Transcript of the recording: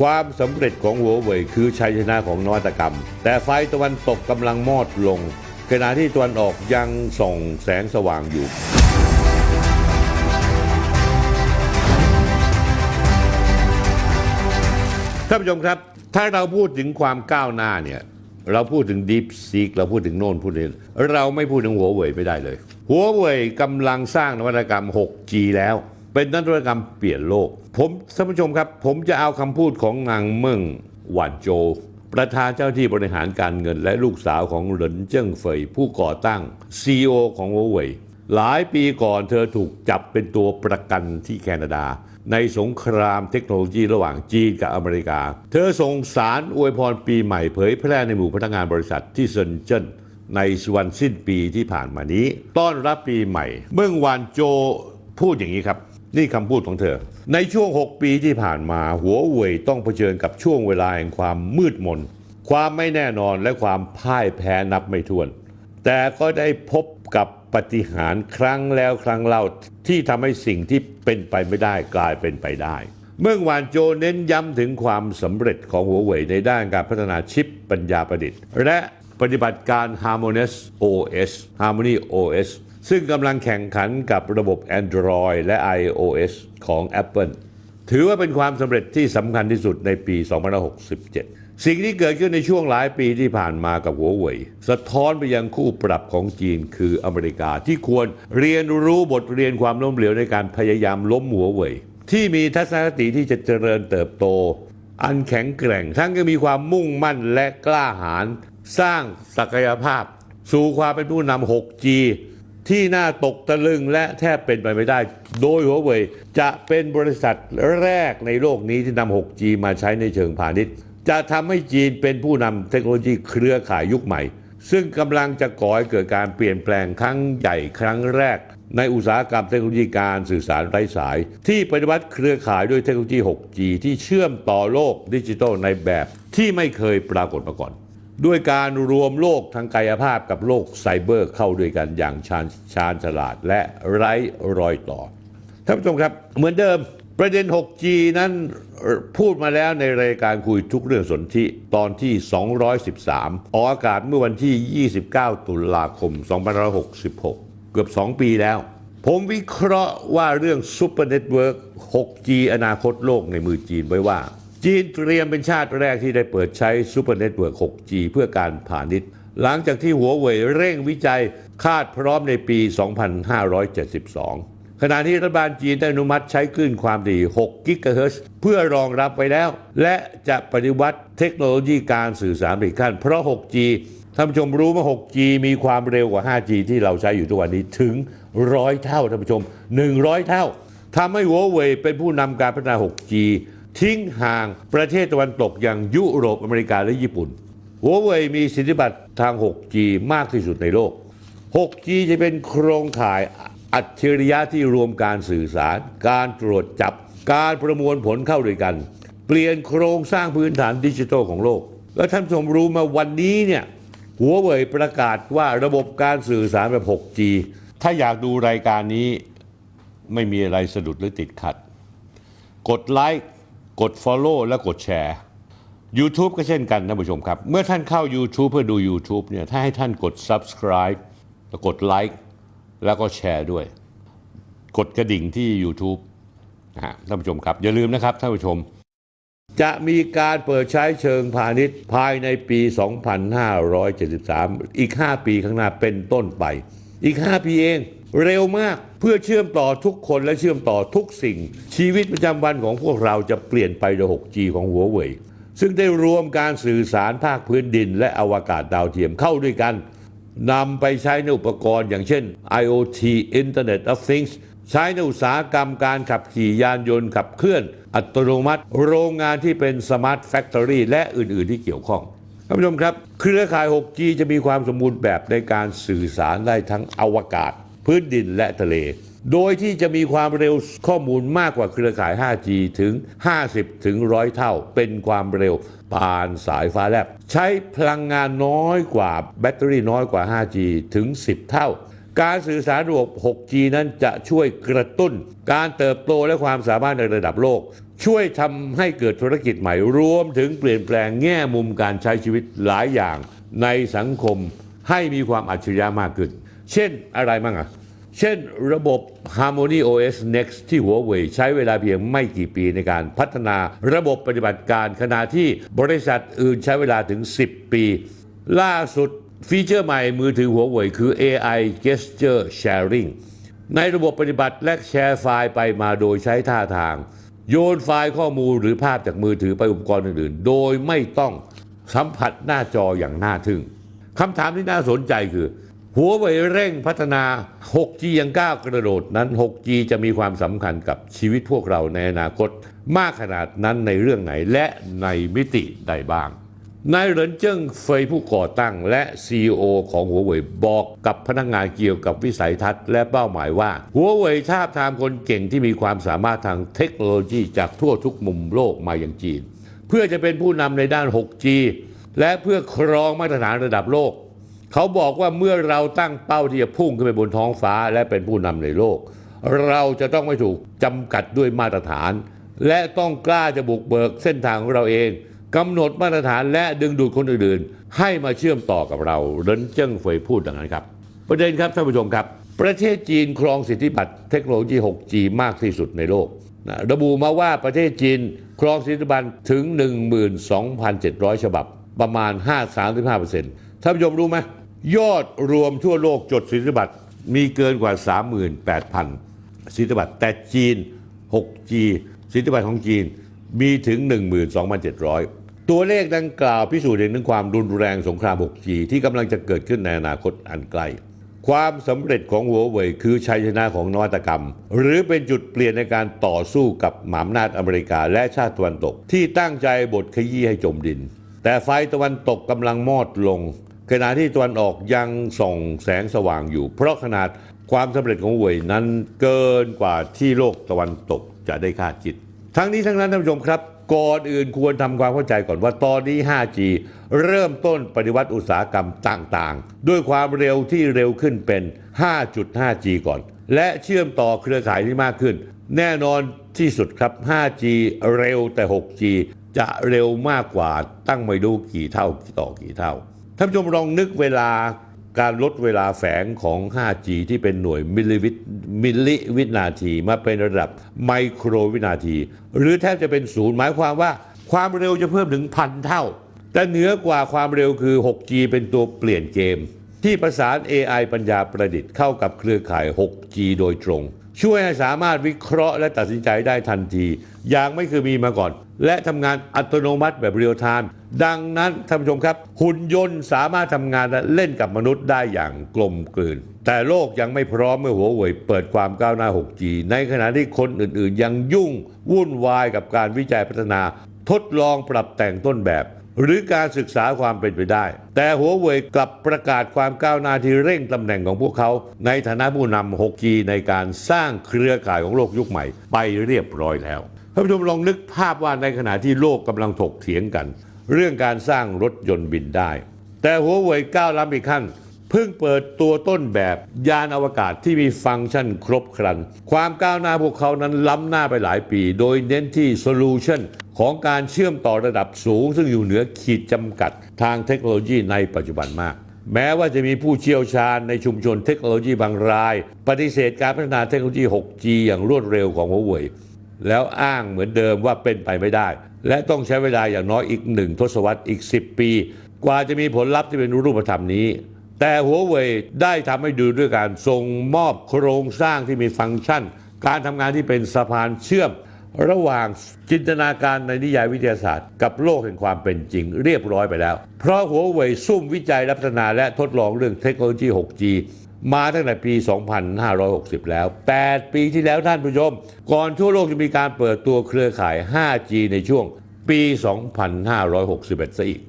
ความสำเร็จของหัวเว่ยคือชัยชนะของนวัตกรรม แต่ไฟตะวันตกกำลังมอดลง ขณะที่ตะวันออกยังส่องแสงสว่างอยู่ท่านผู้ชมครับ ถ้าเราพูดถึงความก้าวหน้าเนี่ย เราพูดถึง Deep Seek เราพูดถึงโน่นพูดถึงเราไม่พูดถึงหัวเว่ยไม่ได้เลย หัวเว่ยกำลังสร้างนวัตกรรม 6G แล้ว เป็นนวัตกรรมเปลี่ยนโลก ผมท่านผู้ชมครับ ผมจะเอาคำพูดของนางเมิงหวานโจ ประธานเจ้าที่บริหารการเงินและลูกสาวของหรินเจิ้งเฟยผู้ก่อตั้ง CEO ของหัวเว่ยหลายปีก่อนเธอถูกจับเป็นตัวประกันที่แคนาดา ในสงครามเทคโนโลยีระหว่างจีนกับอเมริกา เธอส่งสารอวยพรปีใหม่เผยแพร่ในหมู่พนักงานบริษัทที่เซินเจิ้นในวันสิ้นปีที่ผ่านมานี้ ต้อนรับปีใหม่ เมื่อวานโจพูดอย่างนี้ครับ นี่คำพูดของเธอ ในช่วง 6 ปีที่ผ่านมา หัวเว่ยต้องเผชิญกับช่วงเวลาแห่งความมืดมน ความไม่แน่นอนและความพ่ายแพ้นับไม่ถ้วน แต่ก็ได้พบกับปฏิหารครั้งแล้วครั้งเล่าที่ทำให้สิ่งที่เป็นไปไม่ได้กลายเป็นไปได้ เมื่อวานโจเน้นย้ำถึงความสำเร็จของหัวเว่ยในด้านการพัฒนาชิปปัญญาประดิษฐ์ และปฏิบัติการ Harmonious OS Harmony OS ซึ่งกำลังแข่งขันกับระบบ Android และ iOS ของ Apple ถือว่าเป็นความสำเร็จที่สำคัญที่สุดในปี2567 สิ่งที่เกิดขึ้นในช่วงหลายปีที่ผ่านมากับหัวเว่ยสะท้อนไปยังคู่ปรับของจีนคืออเมริกา ที่ควรเรียนรู้บทเรียนความล้มเหลวในการพยายามล้มหัวเว่ยที่มีทัศนคติที่จะเจริญเติบโต อันแข็งแกร่ง ทั้งยังมีความมุ่งมั่นและกล้าหาญสร้างศักยภาพ สู่ความเป็นผู้นำ 6G ที่น่าตกตะลึงและแทบเป็นไปไม่ได้ โดยหัวเว่ยจะเป็นบริษัทแรกในโลกนี้ที่นำ 6G มาใช้ในเชิงพาณิชย์ จะทำให้จีนเป็นผู้นำเทคโนโลยีเครือข่ายยุคใหม่ ซึ่งกำลังจะก่อให้เกิดการเปลี่ยนแปลงครั้งใหญ่ครั้งแรก ในอุตสาหกรรมเทคโนโลยีการสื่อสารไร้สาย ที่ปฏิวัติเครือข่ายด้วยเทคโนโลยี 6G ที่เชื่อมต่อโลกดิจิทัลในแบบที่ไม่เคยปรากฏมาก่อน ด้วยการรวมโลกทางกายภาพกับโลกไซเบอร์เข้าด้วยกันอย่างชาญชาญฉลาดและไร้รอยต่อ ท่านผู้ชมครับ เหมือนเดิมประเด็น 6G นั้นพูดมาแล้วในรายการคุยทุกเรื่องสนธิตอนที่ 213 ออกอากาศเมื่อวันที่ 29 ตุลาคม 2566 เกือบ 2 ปีแล้ว ผมวิเคราะห์ว่าเรื่องซูเปอร์เน็ตเวิร์ก 6G อนาคตโลกในมือจีนไว้ว่า จีนเตรียมเป็นชาติแรกที่ได้เปิดใช้ซูเปอร์เน็ตเวิร์ก 6G เพื่อการพาณิชย์ หลังจากที่หัวเว่ยเร่งวิจัยคาดพร้อมในปี 2572 ขณะที่รัฐบาลจีนได้อนุมัติใช้คลื่นความถี่ 6 กิกะเฮิรตซ์เพื่อรองรับไว้แล้ว และจะปฏิวัติเทคโนโลยีการสื่อสารอีกขั้น เพราะ 6G ท่านผู้ชมรู้ว่า 6G มีความเร็วกว่า 5G ที่เราใช้อยู่ทุกวันนี้ถึง 100 เท่าท่านผู้ชม 100 เท่าทำให้หัวเว่ยเป็นผู้นำการพัฒนา 6G ทิ้งห่างประเทศตะวันตกอย่างยุโรปอเมริกาและญี่ปุ่นหัวเว่ยมีสิทธิบัตรทาง 6G มากที่สุดในโลก 6G จะเป็นโครงข่ายอัจฉริยะที่รวมการสื่อสาร การตรวจจับ การประมวลผลเข้าด้วยกัน เปลี่ยนโครงสร้างพื้นฐานดิจิทัลของโลก แล้วท่านผู้ชมรู้มาวันนี้เนี่ยหัวเว่ยประกาศว่าระบบการสื่อสารแบบ 6G ถ้าอยากดูรายการนี้ไม่มีอะไรสะดุดหรือติดขัด กดไลค์ กด Follow และกดแชร์ YouTube ก็เช่นกันท่านผู้ชมครับ เมื่อท่านเข้า YouTube เพื่อดู YouTube เนี่ยถ้าให้ท่านกด Subscribe แล้วกดไลค์แล้วก็แชร์ด้วย กดกระดิ่งที่ YouTube นะฮะท่านผู้ชมครับ อย่าลืมนะครับท่านผู้ชม จะมีการเปิดใช้เชิงพาณิชย์ภายในปี 2573 อีก 5 ปีข้างหน้าเป็นต้นไป อีก 5 ปีเอง เร็วมากเพื่อเชื่อมต่อทุกคนและเชื่อมต่อทุกสิ่ง ชีวิตประจำวันของพวกเราจะเปลี่ยนไปโดย 6G ของหัวเว่ยซึ่งได้รวมการสื่อสารภาคพื้นดิน และอวกาศดาวเทียมเข้าด้วยกันนำไปใช้ในอุปกรณ์อย่างเช่น IoT Internet of Things ใช้ในอุตสาหกรรมการขับขี่ยานยนต์ขับเคลื่อน อัตโนมัติ โรงงานที่เป็น Smart Factory และอื่น ๆ ที่เกี่ยวข้องท่านผู้ชมครับ เครือข่าย 6G จะมีความสมบูรณ์แบบในการสื่อสารได้ทั้งอวกาศ พื้นดินและทะเล โดยที่จะมีความเร็วข้อมูลมากกว่าเครือข่าย 5G ถึง 50 ถึง 100 เท่า เป็นความเร็วผ่านสายฟ้าแลบ ใช้พลังงานน้อยกว่าแบตเตอรี่น้อยกว่า 5G ถึง 10 เท่าการสื่อสารระบบ 6G นั้นจะช่วยกระตุ้น การเติบโตและความสามารถในระดับโลก ช่วยทำให้เกิดธุรกิจใหม่ รวมถึงเปลี่ยนแปลงแง่มุมการใช้ชีวิตหลายอย่างในสังคมให้มีความอัจฉริยะมากขึ้น เช่นอะไรบ้างอะ เช่นระบบ Harmony OS Next ที่หัวเว่ยใช้เวลาเพียงไม่กี่ปีในการพัฒนาระบบปฏิบัติการขณะที่บริษัทอื่นใช้เวลาถึง 10 ปี ล่าสุดฟีเจอร์ใหม่มือถือหัวเว่ยคือ AI Gesture Sharing ในระบบปฏิบัติและแชร์ไฟล์ไปมาโดยใช้ท่าทาง โยนไฟล์ข้อมูลหรือภาพจากมือถือไปอุปกรณ์อื่นๆ โดยไม่ต้องสัมผัสหน้าจออย่างน่าทึ่งคำถามที่น่าสนใจคือ หัวเว่ยเร่งพัฒนา 6G ย่างก้าวกระโดดนั้น 6G จะมีความสำคัญกับชีวิตพวกเราในอนาคต มากขนาดนั้นในเรื่องไหนและในมิติใดบ้าง นายเหรินเจิ้งเฟยผู้ก่อตั้งและ CEO ของหัวเว่ยบอกกับพนักงานเกี่ยวกับวิสัยทัศน์และเป้าหมายว่า หัวเว่ยทาบทามคนเก่งที่มีความสามารถทางเทคโนโลยีจากทั่วทุกมุมโลกมาอย่างจีน เพื่อจะเป็นผู้นำในด้าน 6G และเพื่อครองมาตรฐานระดับโลก เขาบอกว่าเมื่อเราตั้งเป้าที่จะพุ่งขึ้นไปบนท้องฟ้าและเป็นผู้นำในโลก เราจะต้องไม่ถูกจำกัดด้วยมาตรฐาน และต้องกล้าจะบุกเบิกเส้นทางของเราเองกำหนดมาตรฐานและดึงดูดคนอื่นๆ ให้มาเชื่อมต่อกับเราเรินเจิ้งเฟยพูดดังนั้นครับ ประเด็นครับท่านผู้ชมครับ ประเทศจีนครองสิทธิบัตรเทคโนโลยี 6G มากที่สุดในโลกนะระบุมาว่าประเทศจีนครองสิทธิบัตรถึง 12,700 ฉบับประมาณ 5-35% ท่านผู้ชมรู้ไหมยอดรวมทั่วโลกจดสิทธิบัตรมีเกินกว่า 38,000 สิทธิบัตรแต่จีน 6G สิทธิบัตรของจีนมีถึง 12,700 ตัวเลขดังกล่าวพิสูจน์เห็นถึงความรุนแรงสงคราม 6G ที่กำลังจะเกิดขึ้นในอนาคตอันไกล ความสำเร็จของหัวเว่ยคือชัยชนะของนวัตกรรม หรือเป็นจุดเปลี่ยนในการต่อสู้กับหมหาอำนาจอเมริกาและชาติตะวันตก ที่ตั้งใจบดขยี้ให้จมดิน แต่ไฟตะวันตกกำลังมอดลง ขณะที่ตะวันออกยังส่องแสงสว่างอยู่ เพราะขนาดความสำเร็จของเว่ยนั้นเกินกว่าที่โลกตะวันตกจะได้คาดคิด ทั้งนี้ทั้งนั้นท่านผู้ชมครับ ก่อนอื่นควรทำความเข้าใจก่อนว่าตอนนี้ 5G เริ่มต้นปฏิวัติอุตสาหกรรมต่างๆ ด้วยความเร็วที่เร็วขึ้นเป็น 5.5G ก่อน และเชื่อมต่อเครือข่ายที่มากขึ้น แน่นอนที่สุดครับ 5G เร็วแต่ 6G จะเร็วมากกว่าตั้งไม่รู้กี่เท่าต่อกี่เท่า ท่านผู้ชมลองนึกเวลาการลดเวลาแฝงของ 5G ที่เป็นหน่วยมิลลิวิมิลลิวินาที มาเป็นระดับไมโครวินาที หรือแทบจะเป็นศูนย์หมายความว่าความเร็วจะเพิ่มถึงพันเท่า แต่เหนือกว่าความเร็วคือ 6G เป็นตัวเปลี่ยนเกม ที่ประสาน AI ปัญญาประดิษฐ์เข้ากับเครือข่าย 6G โดยตรง ช่วยให้สามารถวิเคราะห์และตัดสินใจได้ทันที อย่างไม่เคยมีมาก่อน และทำงานอัตโนมัติแบบเรียลไทม์ดังนั้นท่านผู้ชมครับ หุ่นยนต์สามารถทำงานและเล่นกับมนุษย์ได้อย่างกลมกลืน แต่โลกยังไม่พร้อมเมื่อหัวเว่ยเปิดความก้าวหน้า 6G ในขณะที่คนอื่นๆ ยังยุ่งวุ่นวายกับการวิจัยพัฒนา ทดลองปรับแต่งต้นแบบ หรือการศึกษาความเป็นไปได้ แต่หัวเว่ยกลับประกาศความก้าวหน้าที่เร่งตำแหน่งของพวกเขา ในฐานะผู้นำ 6G ในการสร้างเครือข่ายของโลกยุคใหม่ ไปเรียบร้อยแล้วท่านผู้ชมลองนึกภาพว่าในขณะที่โลกกำลังถกเถียงกัน เรื่องการสร้างรถยนต์บินได้ แต่หัวเว่ยก้าวล้ำอีกขั้นเพิ่งเปิดตัวต้นแบบยานอวกาศที่มีฟังก์ชันครบครัน ความก้าวหน้าพวกเขานั้นล้ำหน้าไปหลายปี โดยเน้นที่โซลูชัน ของการเชื่อมต่อระดับสูง ซึ่งอยู่เหนือขีดจำกัดทางเทคโนโลยีในปัจจุบันมาก แม้ว่าจะมีผู้เชี่ยวชาญในชุมชนเทคโนโลยีบางราย ปฏิเสธการพัฒนาเทคโนโลยี 6G อย่างรวดเร็วของหัวเว่ยแล้วอ้างเหมือนเดิมว่าเป็นไปไม่ได้ และต้องใช้เวลาอย่างน้อยอีกหนึ่งทศวรรษอีก 10 ปี กว่าจะมีผลลัพธ์ที่เป็นรูปธรรมนี้ แต่หัวเว่ยได้ทำให้ดูด้วยการส่งมอบโครงสร้างที่มีฟังก์ชัน การทำงานที่เป็นสะพานเชื่อม ระหว่างจินตนาการในนิยายวิทยาศาสตร์ กับโลกแห่งความเป็นจริง เรียบร้อยไปแล้ว เพราะหัวเว่ยซุ่มวิจัยพัฒนาและทดลองเรื่องเทคโนโลยี 6G มาตั้งแต่ปี 2560 แล้ว 8 ปีที่แล้วท่านผู้ชม ก่อนทั่วโลกจะมีการเปิดตัวเครือข่าย 5G ในช่วงปี 2561ซะอีก